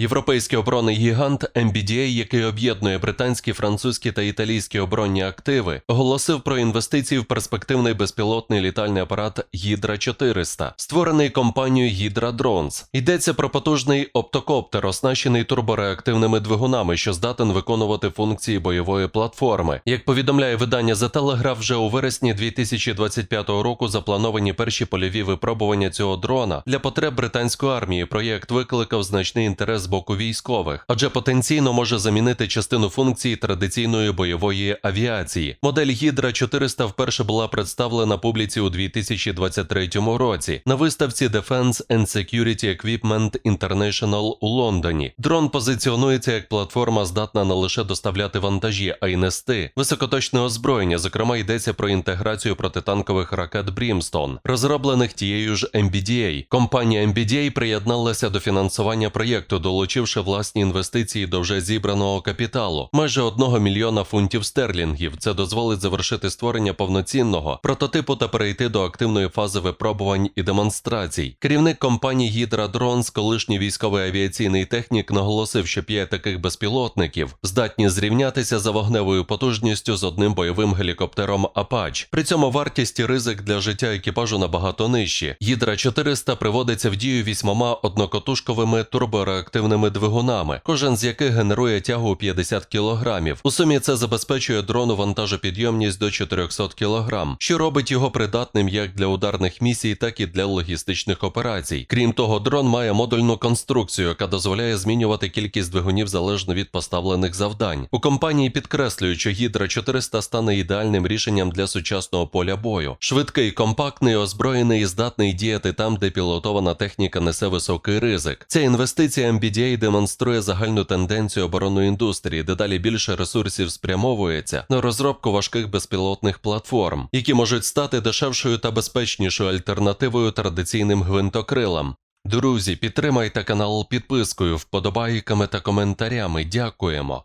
Європейський оборонний гігант MBDA, який об'єднує британські, французькі та італійські оборонні активи, оголосив про інвестиції в перспективний безпілотний літальний апарат Гідра 400, створений компанією Hydra Drones. Йдеться про потужний оптокоптер, оснащений турбореактивними двигунами, що здатен виконувати функції бойової платформи. Як повідомляє видання The Telegraph, вже у вересні 2025 року заплановані перші польові випробування цього дрона для потреб британської армії. Проєкт викликав значний інтерес боку військових, адже потенційно може замінити частину функцій традиційної бойової авіації. Модель Гідра 400 вперше була представлена публіці у 2023 році на виставці Defense and Security Equipment International у Лондоні. Дрон позиціонується як платформа, здатна не лише доставляти вантажі, а й нести високоточне озброєння. Зокрема, йдеться про інтеграцію протитанкових ракет Brimstone, розроблених тією ж MBDA. Компанія MBDA приєдналася до фінансування проєкту, долучивши власні інвестиції до вже зібраного капіталу майже 1 мільйона фунтів стерлінгів. Це дозволить завершити створення повноцінного прототипу та перейти до активної фази випробувань і демонстрацій. Керівник компанії Hydra Drones, колишній військовий авіаційний технік, наголосив, що п'ять таких безпілотників здатні зрівнятися за вогневою потужністю з одним бойовим гелікоптером Apache. При цьому вартість і ризик для життя екіпажу набагато нижчі. Hydra 400 приводиться в дію вісьмома однокотушковими турбореактивними двигунами, кожен з яких генерує тягу 50 кг. У сумі це забезпечує дрону вантажопідйомність до 400 кг, що робить його придатним як для ударних місій, так і для логістичних операцій. Крім того, дрон має модульну конструкцію, яка дозволяє змінювати кількість двигунів залежно від поставлених завдань. У компанії підкреслюють, що Гідра 400 стане ідеальним рішенням для сучасного поля бою. Швидкий, компактний, озброєний і здатний діяти там, де пілотована техніка несе високий ризик. Ця інвестиція MBDA демонструє загальну тенденцію оборонної індустрії, дедалі більше ресурсів спрямовується на розробку важких безпілотних платформ, які можуть стати дешевшою та безпечнішою альтернативою традиційним гвинтокрилам. Друзі, підтримайте канал підпискою, вподобайками та коментарями. Дякуємо.